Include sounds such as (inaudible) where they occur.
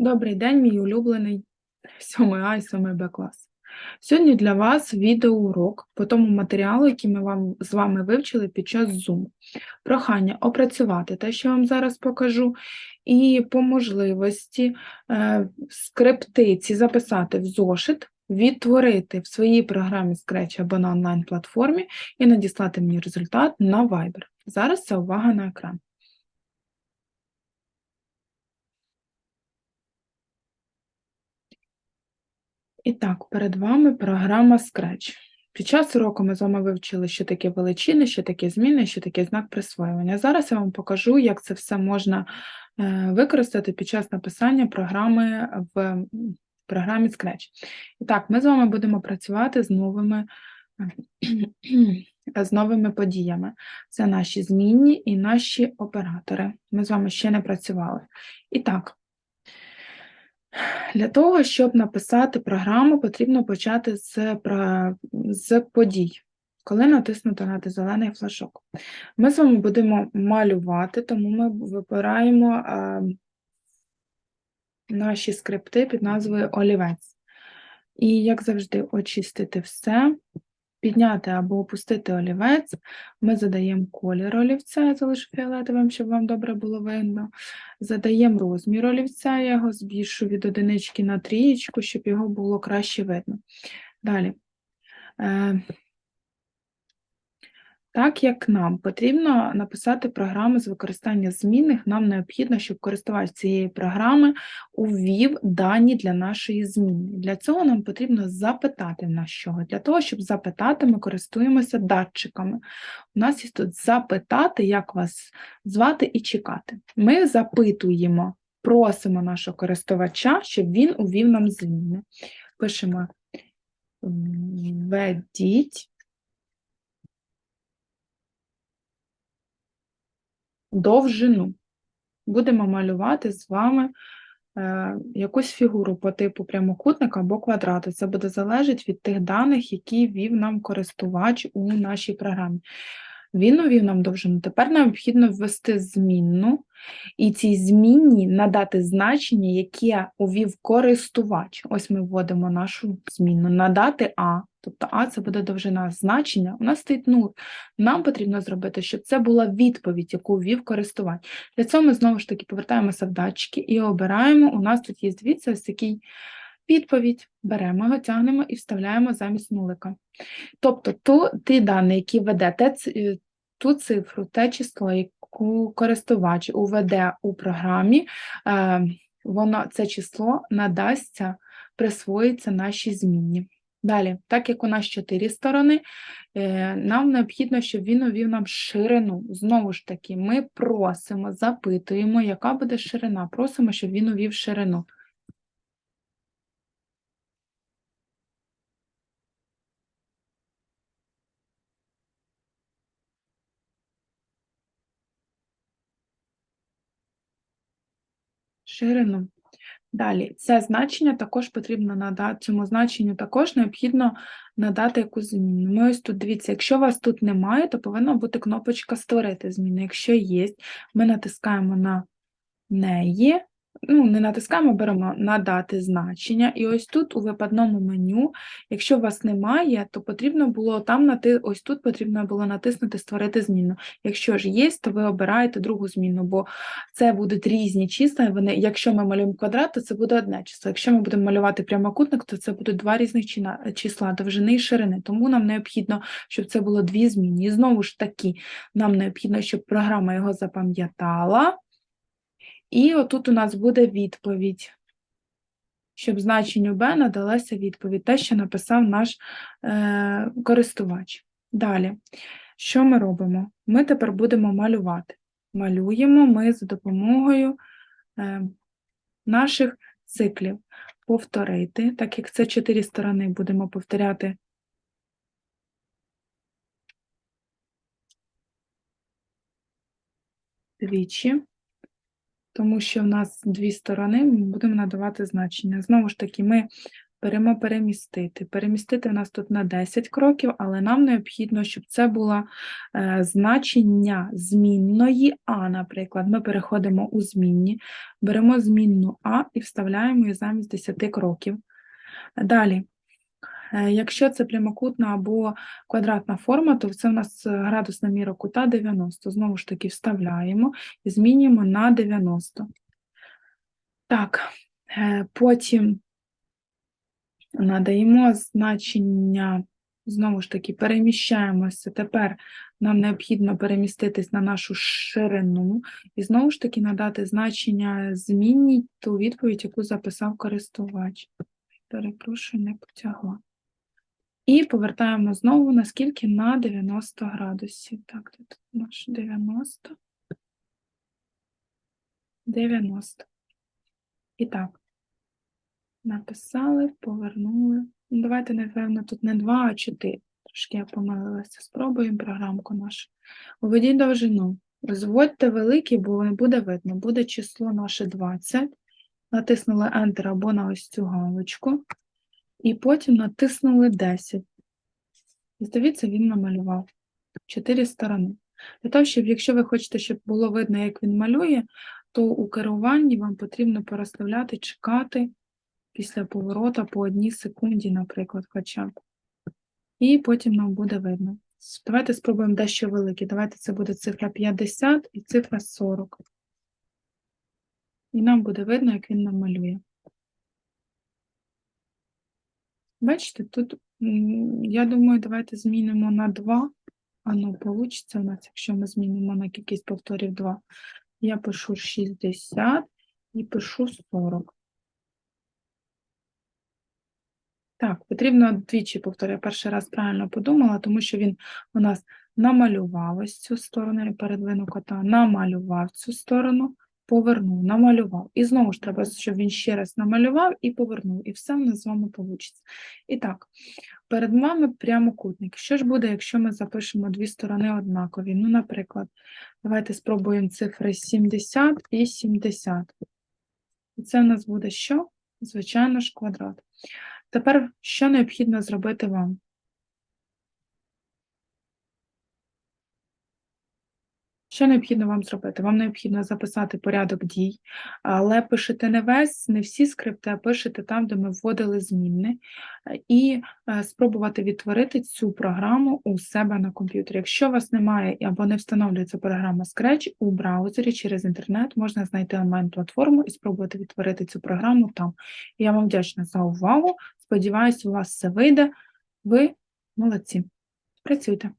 Добрий день, мій улюблений 7А і 7Б клас. Сьогодні для вас відеоурок по тому матеріалу, який ми вам, з вами вивчили під час Zoom. Прохання опрацювати те, що я вам зараз покажу, і по можливості е, скрипти ці записати в зошит, відтворити в своїй програмі Scratch або на онлайн-платформі і надіслати мені результат на Viber. Зараз це увага на екран. І так, перед вами програма Scratch. Під час уроку ми з вами вивчили, що таке величини, що таке зміни, що таке знак присвоювання. Зараз я вам покажу, як це все можна е, використати під час написання програми в програмі Scratch. І так, ми з вами будемо працювати з новими, (clears throat) з новими подіями. Це наші змінні і наші оператори. Ми з вами ще не працювали. І так, для того, щоб написати програму, потрібно почати з, з подій, коли натиснути на зелений флажок. Ми з вами будемо малювати, тому ми вибираємо а, наші скрипти під назвою олівець. І, як завжди, очистити все, підняти або опустити олівець. Ми задаємо колір олівця, я залишу фіолетовим, щоб вам добре було видно. Задаємо розмір олівця, я його збільшу від одинички на трієчку, щоб його було краще видно. Далі. Так як нам потрібно написати програму з використання змінних, нам необхідно, щоб користувач цієї програми увів дані для нашої зміни. Для цього нам потрібно запитати нас чого. Для того, щоб запитати, ми користуємося датчиками. У нас є тут запитати, як вас звати і чекати. Ми запитуємо, просимо нашого користувача, щоб він увів нам зміни. Пишемо введіть довжину. Будемо малювати з вами е, якусь фігуру по типу прямокутника або квадрату. Це буде залежати від тих даних, які ввів нам користувач у нашій програмі. Він увів нам довжину. Тепер необхідно ввести змінну, і цій змінні надати значення, яке увів користувач. Ось ми вводимо нашу змінну. Надати А, тобто А це буде довжина значення. У нас стоїть 0. Нам потрібно зробити, щоб це була відповідь, яку ввів користувач. Для цього ми знову ж таки повертаємося в датчики і обираємо. У нас тут є, дивіться, ось такий відповідь. Беремо його, тягнемо і вставляємо замість нулика. Тобто ту, ті дані, які веде те, е, ту цифру, те число, яку користувач уведе у програмі, е, воно, це число надасться, присвоїться нашій змінні. Далі, так як у нас чотири сторони, е, нам необхідно, щоб він увів нам ширину. Знову ж таки, ми просимо, запитуємо, яка буде ширина. Просимо, щоб він увів ширину. Ширину. Далі, це значення також потрібно надати, цьому значенню також необхідно надати якусь зміну. Ми ось тут, дивіться, якщо вас тут немає, то повинна бути кнопочка Створити зміни. Якщо є, ми натискаємо на неї, ну, не натискаємо, беремо надати значення. І ось тут у випадному меню, якщо вас немає, то потрібно було там нати... ось тут потрібно було натиснути Створити зміну. Якщо ж є, то ви обираєте другу зміну, бо це будуть різні числа. Вони, якщо ми малюємо квадрат, то це буде одне число. Якщо ми будемо малювати прямокутник, то це будуть два різних числа довжини і ширини. Тому нам необхідно, щоб це було дві зміни. І знову ж таки, нам необхідно, щоб програма його запам'ятала. І отут у нас буде відповідь. Щоб значенню b надалася відповідь, те, що написав наш е, користувач. Далі, що ми робимо? Ми тепер будемо малювати. Малюємо ми за допомогою е, наших циклів. Повторити, так як це чотири сторони, будемо повторяти двічі, тому що в нас дві сторони, ми будемо надавати значення. Знову ж таки, ми беремо перемістити. Перемістити в нас тут на 10 кроків, але нам необхідно, щоб це було е, значення змінної А, наприклад. Ми переходимо у змінні, беремо змінну А і вставляємо її замість 10 кроків. Далі. Е, Якщо це прямокутна або квадратна форма, то це у нас е, градусна міра кута 90. Знову ж таки, вставляємо і змінюємо на 90. Так, е, потім надаємо значення, знову ж таки, переміщаємося. Тепер нам необхідно переміститись на нашу ширину і знову ж таки надати значення змінній ту відповідь, яку записав користувач. Перепрошую, не потягла. І повертаємо знову наскільки на 90 градусів. Так, тут наш 90. 90. І так. Написали, повернули. Ну, Давайте, напевно, тут не 2, а 4. Трошки я помилилася. Спробуємо програмку нашу. Уведіть довжину. Розводьте великий, бо не буде видно. Буде число наше 20. Натиснули Enter або на ось цю галочку. І потім натиснули 10. І дивіться, він намалював 4 сторони. Для того, щоб, якщо ви хочете, щоб було видно, як він малює, то у керуванні вам потрібно переставляти, чекати після поворота по одній секунді, наприклад, хоча б. І потім нам буде видно. Давайте спробуємо дещо велике. Давайте це буде цифра 50 і цифра 40. І нам буде видно, як він намалює. Бачите, тут, я думаю, давайте змінимо на 2. А ну, получиться у нас, якщо ми змінимо на кількість повторів 2. Я пишу 60 і пишу 40. Так, потрібно двічі повторю. Я перший раз правильно подумала, тому що він у нас намалював ось цю сторону, передвину кота, намалював цю сторону, повернув, намалював. І знову ж треба, щоб він ще раз намалював і повернув. І все в нас з вами вийде. І так, перед вами прямокутник. Що ж буде, якщо ми запишемо дві сторони однакові? Ну, наприклад, давайте спробуємо цифри 70 і 70. І це в нас буде що? Звичайно ж, квадрат. Тепер що необхідно зробити вам? Що необхідно вам зробити? Вам необхідно записати порядок дій, але пишете не весь, не всі скрипти, а пишете там, де ми вводили змінни, е, і е, спробувати відтворити цю програму у себе на комп'ютері. Якщо у вас немає або не встановлюється програма Scratch, у браузері через інтернет можна знайти онлайн-платформу і спробувати відтворити цю програму там. Я вам вдячна за увагу. Сподіваюсь, у вас все вийде. Ви молодці. Працюйте.